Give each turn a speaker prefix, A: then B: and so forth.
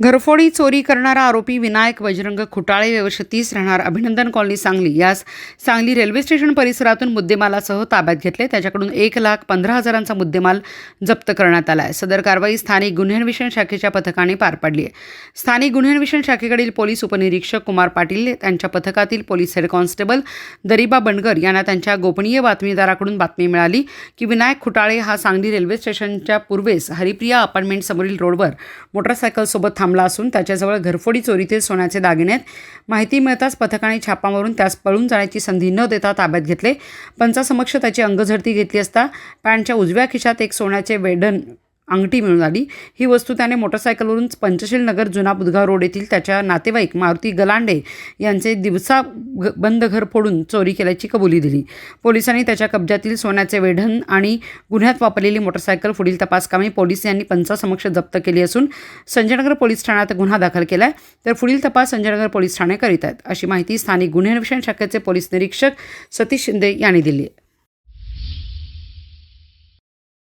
A: घरफोडी चोरी करणारा आरोपी विनायक बजरंग खुटाळे व्यवस्थित तीस राहणार. अभिनंदन कॉलनी सांगली. यास सांगली रेल्वे स्टेशन परिसरातून मुद्देमालासह ताब्यात घेतले. त्याच्याकडून एक लाख पंधरा हजारांचा मुद्देमाल जप्त करण्यात आला आहे सदर कारवाई स्थानिक गुन्हेन्वेषण शाखेच्या पथकाने पार पाडली आहे. स्थानिक गुन्हेन्वेषण शाखेकडील पोलीस उपनिरीक्षक कुमार पाटील त्यांच्या पथकातील police head constable Dariba Bangar यांना त्यांच्या गोपनीय बातमीदाराकडून बातमी मिळाली की विनायक खुटाळे हा सांगली रेल्वे स्टेशनच्या पूर्वेस हरिप्रिया अपार्टमेंट समोरील रोडवर मोटरसायकलसोबत थांबला असून त्याच्याजवळ घरफोडी चोरीतील सोन्याचे दागिने आहेत. माहिती मिळताच पथकाने छापा मारून त्यास पळून जाण्याची संधी न देता ताब्यात घेतले. पंचासमक्ष त्याची अंगझडती घेतली असता पॅन्टच्या उजव्या खिशात एक सोन्याचे वेडन अंगठी मिळून आली. ही वस्तू त्याने मोटरसायकलवरून पंचशील नगर जुना बुधगाव रोड येथील त्याच्या नातेवाईक मारुती गलांडे यांचे दिवसा ग- बंद घर फोडून चोरी केल्याची कबुली दिली. पोलिसांनी त्याच्या कब्जातील सोन्याचे वेढण आणि गुन्ह्यात वापरलेली मोटरसायकल पुढील तपासकामी पोलीस यांनी पंचासमक्ष जप्त केली असून संजयनगर पोलीस ठाण्यात गुन्हा दाखल केला आहे तर पुढील तपास संजयनगर पोलीस ठाणे करीत आहेत. अशी माहिती स्थानिक गुन्हे अन्वेषण शाखेचे पोलीस निरीक्षक सतीश शिंदे यांनी दिली आहे.